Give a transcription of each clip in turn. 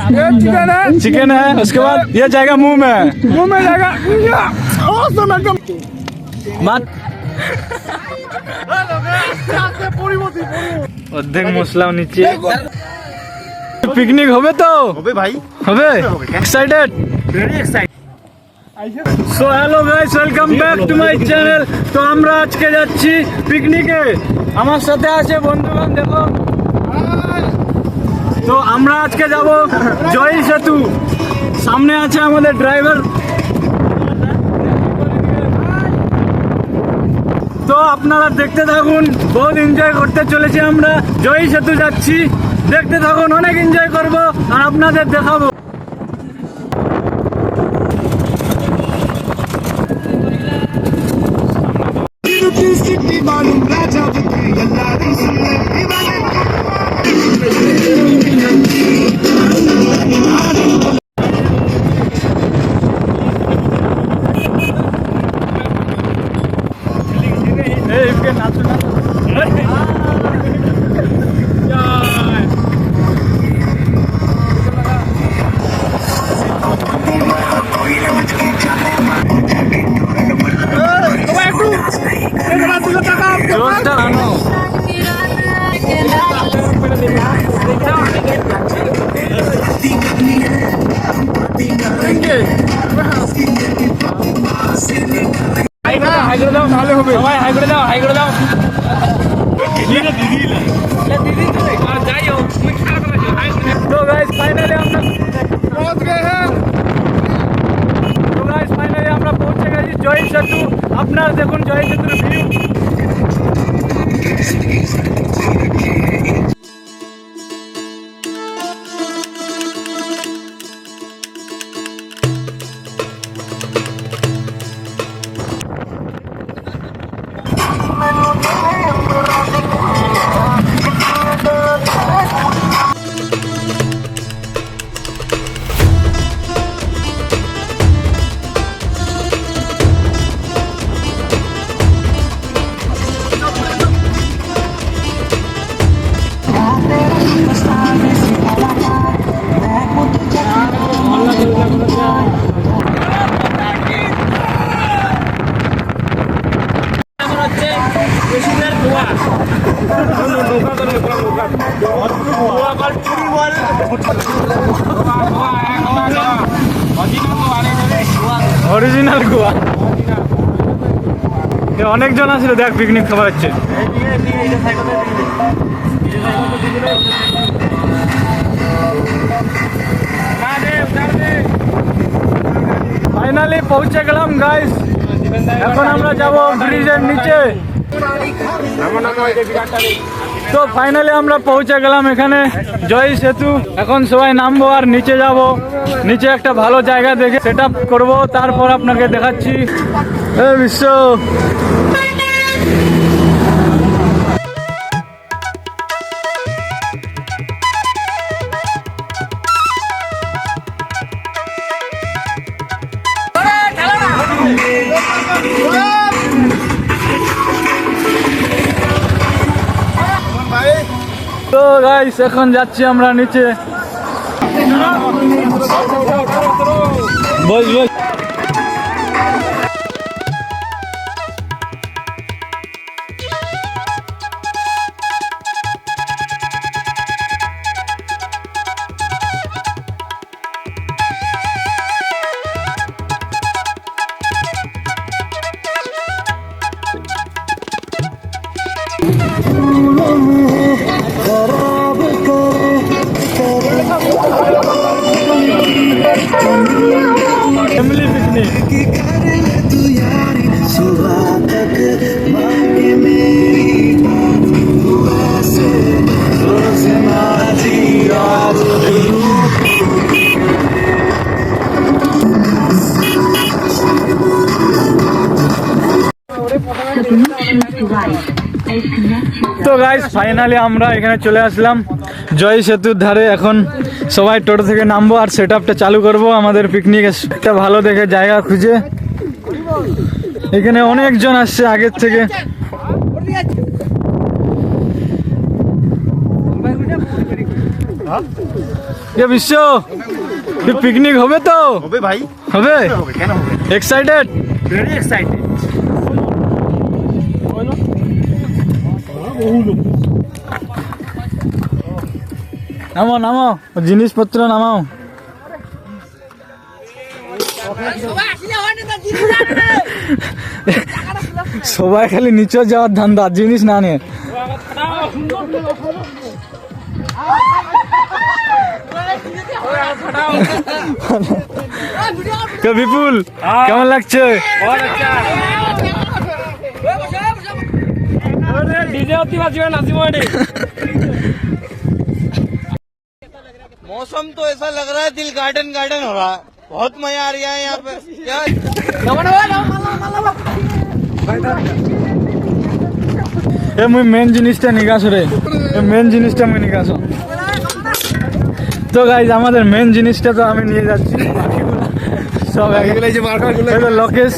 ये चिकन है चिकन है उसके बाद ये जाएगा मुंह में मुंह में जाएगा awesome एकदम মাত অর্ধেক মশলাও নিচে পিকনিক হবে তো হবে ভাই হবে excited very excited so hello guys welcome back to my channel তো আমরা আজকে যাচ্ছি পিকনিকে আমার সাথে আছে বন্ধুগণ দেখো তো আমরা আজকে যাব জয় সেতু। সামনে আছে আমাদের ড্রাইভার তো আপনারা দেখতে থাকুন, বহুত এনজয় করতে চলেছি আমরা। জয় সেতু যাচ্ছি। দেখতে থাকুন, অনেক এনজয় করব, আর আপনাদের দেখাবো। তো অনেকজন আসলে, দেখ পিকনিক খাবার হচ্ছে। ফাইনালি পৌঁছে গেলাম গাইস এখন আমরা যাব ব্রিজের নিচে। তো ফাইনালি আমরা পৌঁছে গেলাম এখানে। জয় সেতু। এখন সবাই নামবো আর নিচে যাব। নিচে একটা ভালো জায়গা দেখে সেট আপ করব। তারপর আপনাকে দেখাচ্ছি। বিশ্ব। গাইস এখন যাচ্ছি আমরা নিচে। তো গাইস ফাইনালি আমরা এখানে চলে আসলাম। জয় সেতুর ধারে এখন সবাই টোটো থেকে নামবো আর সেট আপটা চালু করব। আমাদের পিকনিক একটা ভালো দেখে জায়গা খুঁজে। এখানে অনেকজন আসছে আগের থেকে। বিশ্ব পিকনিক হবে তো? হবে ভাই। হবে? হবে কেন হবে? এক্সাইটেড ভেরি এক্সাইটেড নামো নামো জিনিসপত্র নামাও। সবাই খালি নিচে যাওয়ার ধান্দা, জিনিস না নিয়ে। বিপুল, কেমন লাগছে? मौसम तो ऐसा लग रहा है दिल गार्डन गार्डन हो रहा है बहुत मजा आ रहा है यहाँ पे क्या এ মুই মেন জিনিসটা নিকাশ রে মেন জিনিসটা মুই নিকাশ তো গাইজ আমাদের মেন জিনিসটা তো আমি নিয়ে যাচ্ছি সব এগুলো লকেশ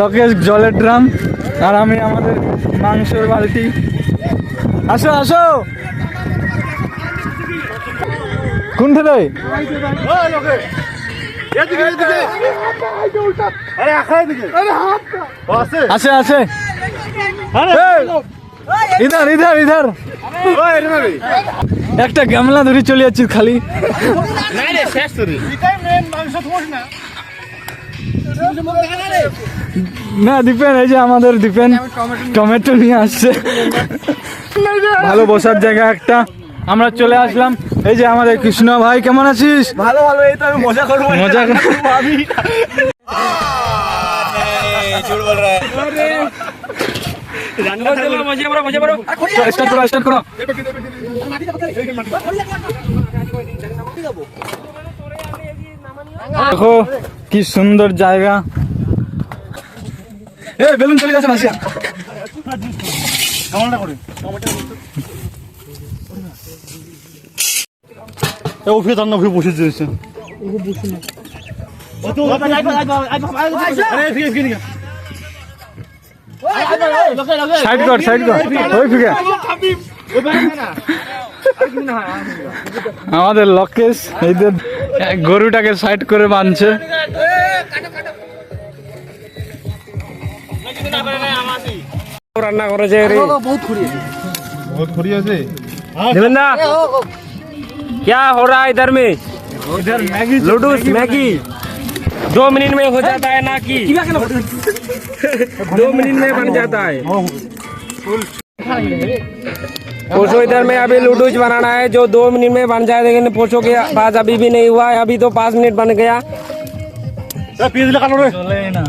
লকেশ জলের ড্রাম আর আমি আমাদের মাংসের বালতি আসো আসো কোনটা রে আছে আছে ইধার ইধার ইধার। একটা গামলা ধরে চলে যাচ্ছি খালি। না দীপেন এই যে আমাদের দীপেন টমেটো নিয়ে আসছে। ভালো বসার জায়গা একটা। আমরা চলে আসলাম। এই যে আমাদের কৃষ্ণ ভাই কেমন আছিস? ভালো ভালো এই তো আমি মজা করব। মজা করব দেখো কি সুন্দর জায়গা। এ বেলুন চলে গেছে মাসিয়া। করে ওকে তার নাম বসে ওকে বসে না আমাদের লকেশ এইদের গরুটাকে সাইড করে বাঁধছে। রান্না করেছে বহুত বহুত না। क्या हो रहा है इधर में इधर मैगी लूडूस मैगी दो मिनट में हो जाता है ना कि दो मिनट में बन जाता है पोछो इधर में अभी लूडूस बनाना है जो दो मिनट में बन जाए लेकिन पोछो के पास अभी भी नहीं हुआ है अभी तो पाँच मिनट बन गया পিয়ে দিলে কালো রে চলেই না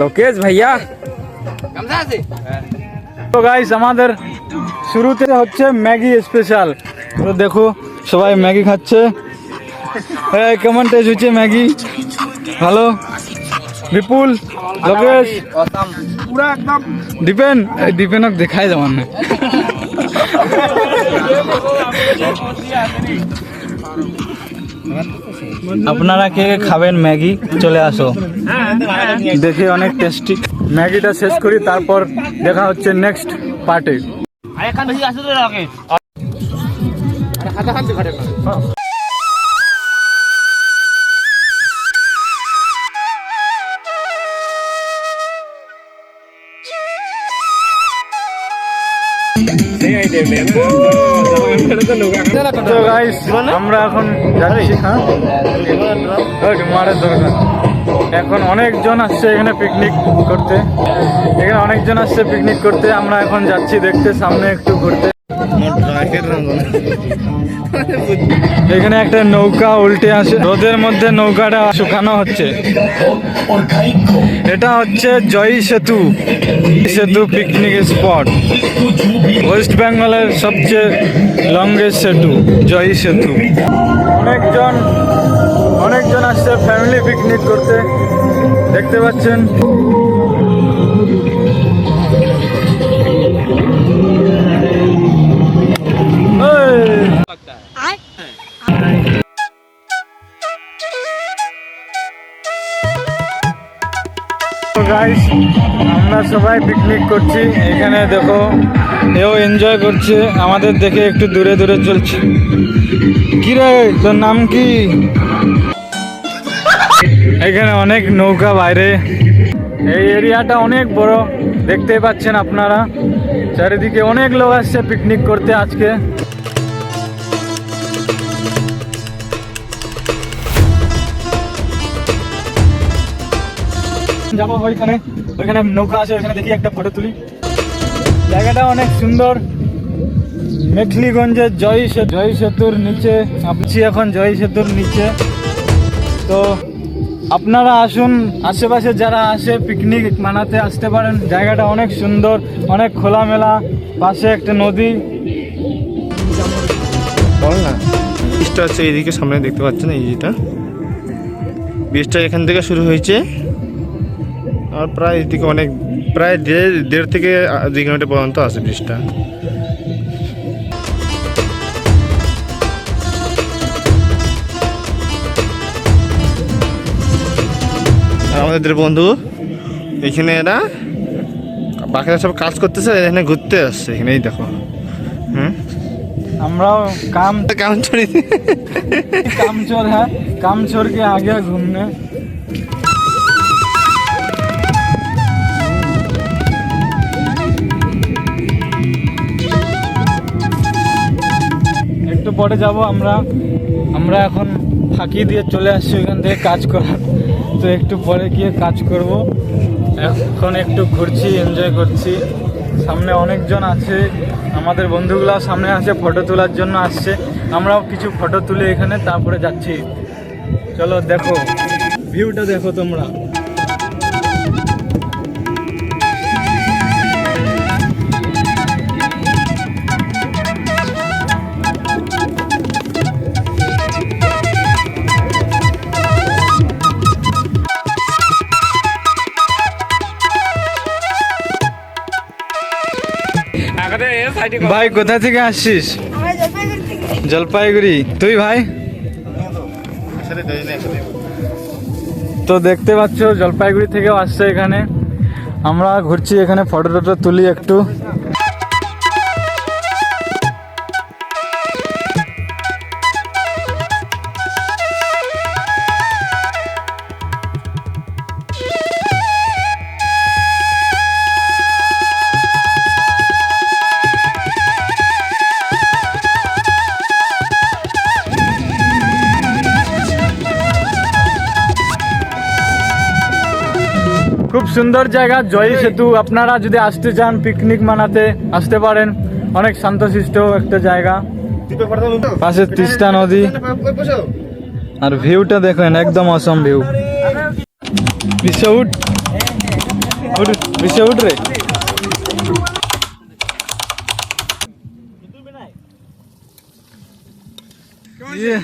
लोकेश भैया তো গাইস আমাদের শুরুতে হচ্ছে ম্যাগি স্পেশাল তো দেখো সবাই ম্যাগি খাচ্ছে। হ্যাঁ কেমন টেস্ট হচ্ছে ম্যাগি? ভালো? বিপুল? লোকেশ? দীপেন দীপেনক দেখাই যাওয়ার না। আপনারা কে খাবেন ম্যাগি? চলে আসো। দেখে অনেক টেস্টি ম্যাগিটা শেষ করি, তারপর দেখা হচ্ছে নেক্সট পার্টে আমরা এখন যাচ্ছি হ্যাঁ? মারের দরকার এখন অনেকজন আসছে এখানে পিকনিক করতে। এখানে অনেকজন আসছে পিকনিক করতে। আমরা এখন যাচ্ছি দেখতে সামনে একটু ঘুরতে। এখানে একটা নৌকা উল্টে আসে। রোদের মধ্যে নৌকাটা শুকানো হচ্ছে। এটা হচ্ছে জয় সেতু। সেতু পিকনিক স্পট ওয়েস্ট বেঙ্গলের সবচেয়ে লংগেস্ট সেতু, জয় সেতু। অনেকজন অনেকজন আসছে ফ্যামিলি পিকনিক করতে। দেখতে পাচ্ছেন? সবাই পিকনিক করছি। এখানে দেখো, এও এনজয় করছে। আমাদের দেখে একটু দূরে দূরে চলছে। কি রে, তোর নাম কি? এখানে অনেক নৌকা বাইরে। এই এরিয়াটা অনেক বড়, দেখতেই পাচ্ছেন আপনারা। চারিদিকে অনেক লোক আসছে পিকনিক করতে আজকে। যাব ওইখানে। ওইখানে নৌকা আছে, ওইখানে দেখি একটা ফটো তুলি। জায়গাটা অনেক সুন্দর। মেখলিগঞ্জের জয় জয় সেতুর নিচে। আছি এখন জয় সেতুর নিচে। তো আপনারা আসুন, আশেপাশে যারা আসে পিকনিক মানাতে আসতে পারেন। জায়গাটা অনেক সুন্দর, অনেক খোলামেলা। পাশে একটা নদী। বল না। ব্রিজটা হচ্ছে এইদিকে, সামনে দেখতে পাচ্ছেন এই যেটা ব্রিজটা এখান থেকে শুরু হয়েছে। আর প্রায় এদিকে অনেক প্রায় দেড় দেড় থেকে দুই কিলোমিটার পর্যন্ত আসে ব্রিজটা। আমাদের বন্ধু এখানে এরা বাকিরা সব কাজ করতেছে এখানে ঘুরতে আসছে এখানেই দেখো। আমরাও কাম কাম চোরি কাম চোর হ্যাঁ কাম চোর আগে ঘুমনে পরে যাব, আমরা আমরা এখন ফাঁকি দিয়ে চলে আসছি ওইখান থেকে কাজ করার। তো একটু পরে গিয়ে কাজ করব। এখন একটু ঘুরছি এনজয় করছি। সামনে অনেকজন আছে, আমাদের বন্ধুগুলো সামনে আছে ফটো তোলার জন্য আসছে। আমরাও কিছু ফটো তুলে এখানে, তারপরে যাচ্ছি। চলো, দেখো। ভিউটা দেখো তোমরা। ভাই, কোথা থেকে আসছিস? জলপাইগুড়ি। তুই ভাই? তো দেখতে পাচ্ছ, জলপাইগুড়ি থেকেও আসছে এখানে। আমরা ঘুরছি এখানে ফটো টটো তুলি একটু। সুন্দর জায়গা, জয় সেতু। আপনারা যদি আসতে চান পিকনিক মানাতে আসতে পারেন। অনেক শান্তশিষ্ট একটা জায়গা। পাশে তিস্তা নদী। আর ভিউটা দেখেন, একদম অসম ভিউ উঠ রে। ইয়ে।